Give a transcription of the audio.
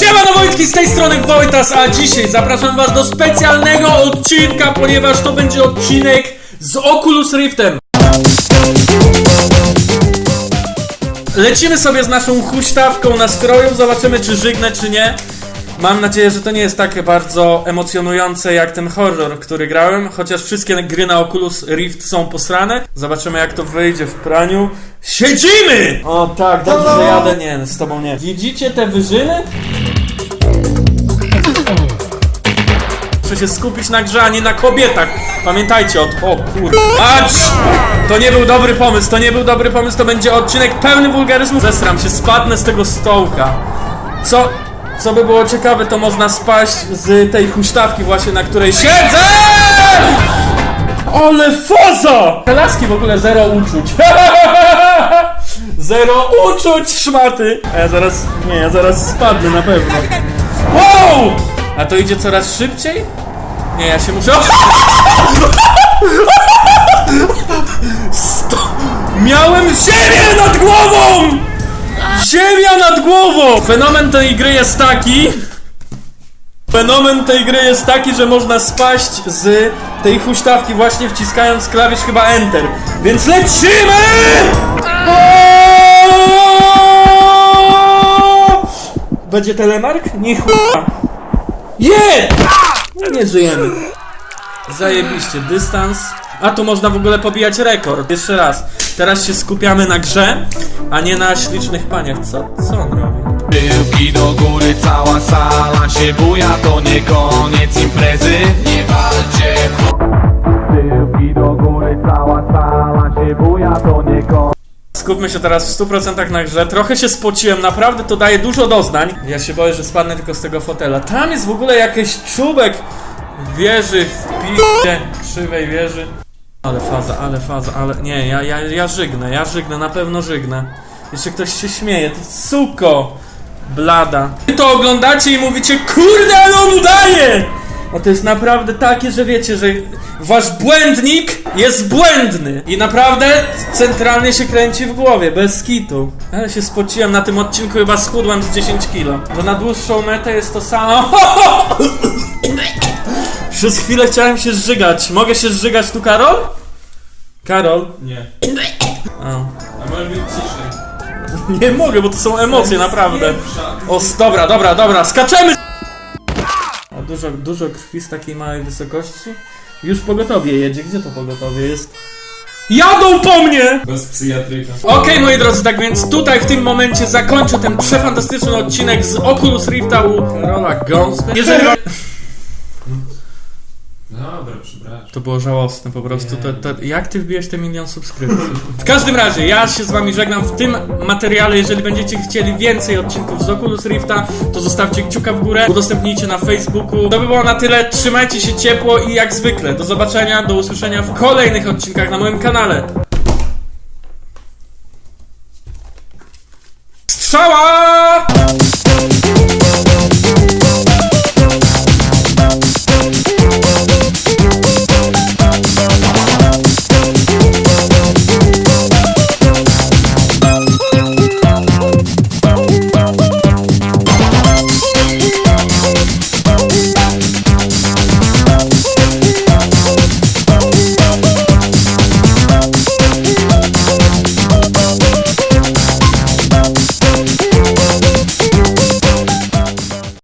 Siemano Wojtki z tej strony Wojtas, a dzisiaj zapraszam was do specjalnego odcinka, ponieważ to będzie odcinek z Oculus Riftem. Lecimy sobie z naszą huśtawką nastrojów, zobaczymy czy żygnę czy nie. Mam nadzieję, że to nie jest takie bardzo emocjonujące jak ten horror, który grałem, chociaż wszystkie gry na Oculus Rift są posrane. Zobaczymy jak to wyjdzie w praniu. Siedzimy! O tak, dobrze, że jadę. Nie, z tobą nie. Widzicie te wyżyny? Muszę się skupić na grze, a nie na kobietach. Pamiętajcie o O kurde. Acz! To nie był dobry pomysł, to nie był dobry pomysł, to będzie odcinek pełny wulgaryzmu. Zesram się, spadnę z tego stołka. Co, co by było ciekawe, to można spaść z tej huśtawki właśnie, na której siedzę! Ale foza! Te laski w ogóle zero uczuć. zero uczuć, szmaty! A ja zaraz, nie, ja zaraz spadnę na pewno. Wow! A to idzie coraz szybciej? Nie, ja się muszę... Miałem ziemię nad głową! Ziemia nad głową! Fenomen tej gry jest taki... Fenomen tej gry jest taki, że można spaść z tej huśtawki właśnie wciskając klawisz chyba Enter. Więc lecimy! Będzie telemark? Nie chuja. Je! Nie żyjemy. Zajebiście, dystans. A tu można w ogóle pobijać rekord. Jeszcze raz. Teraz się skupiamy na grze, a nie na ślicznych paniach. Co, co on robi? Tyłki do góry, cała sala się buja To nie koniec imprezy Nie walcie Tyłki do góry, cała sala się buja To nie koniec Skupmy się teraz w 100% na grze. Trochę się spociłem, naprawdę to daje dużo doznań. Ja się boję, że spadnę tylko z tego fotela. Tam jest w ogóle jakiś czubek wieży w picie krzywej wieży. Ale faza, ale faza, ale nie, ja, ja, ja żygnę, ja żygnę, na pewno żygnę. Jeszcze ktoś się śmieje, to suko blada. Wy to oglądacie i mówicie, kurde, ale on udaje! No to jest naprawdę takie, że wiecie, że wasz błędnik jest błędny i naprawdę centralnie się kręci w głowie, bez kitu. Ale się spociłem na tym odcinku, chyba schudłem z 10 kilo. Że na dłuższą metę jest to samo. Przez chwilę chciałem się zżygać. Mogę się zżygać tu, Karol? Karol? Nie. O. A może być ciszej. Nie mogę, bo to są emocje, naprawdę. Pierwsza. O, s- dobra, dobra, dobra, skaczemy! A dużo, dużo krwi z takiej małej wysokości? Już pogotowie jedzie, gdzie to pogotowie jest? Jadą po mnie! Bez psychiatryka. Okej, moi drodzy, tak więc tutaj w tym momencie zakończę ten przefantastyczny odcinek z Oculus Rifta u Karola Gąspy. Jeżeli wam... Przepraszam. To było żałosne po prostu. To, to, jak ty wbijesz te milion subskrypcji? W każdym razie, ja się z wami żegnam w tym materiale. Jeżeli będziecie chcieli więcej odcinków z Oculus Rifta, to zostawcie kciuka w górę, udostępnijcie na Facebooku. To by było na tyle. Trzymajcie się ciepło i jak zwykle, do zobaczenia, do usłyszenia w kolejnych odcinkach na moim kanale. Strzała!